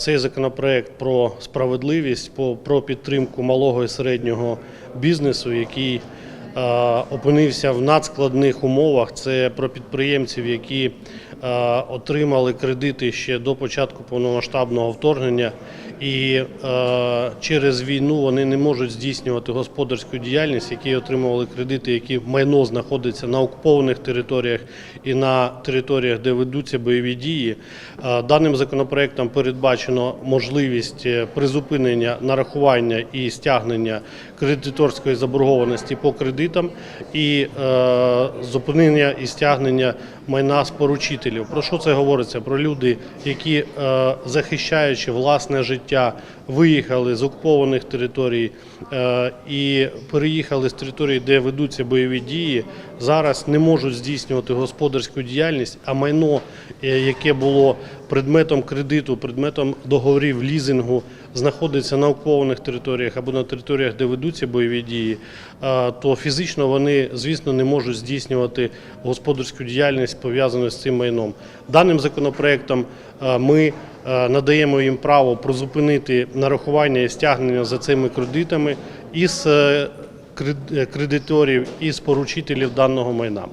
Цей законопроект про справедливість, про підтримку малого і середнього бізнесу, який е, опинився в надскладних умовах. Це про підприємців, які отримали кредити ще до початку повномасштабного вторгнення, і е, через війну вони не можуть здійснювати господарську діяльність, які отримували кредити, які майно знаходиться на окупованих територіях і на територіях, де ведуться бойові дії. Е, Даним законопроектом передбачено можливість е, призупинення нарахування і стягнення кредиторської заборгованості по кредитам і е, зупинення і стягнення майна з поручителів. Про що це говориться? Про люди, які е, захищаючи власне життя, виїхали з окупованих територій е, і переїхали з території, де ведуться бойові дії, зараз не можуть здійснювати господарську діяльність, а майно, е, яке було предметом кредиту, предметом договорів лізингу, знаходиться на окупованих територіях або на територіях, де ведуться бойові дії, то фізично вони, звісно, не можуть здійснювати господарську діяльність пов'язану з цим майном. Даним законопроектом ми надаємо їм право призупинити нарахування і стягнення за цими кредитами із е, кред- кредиторів, із поручителів даного майна.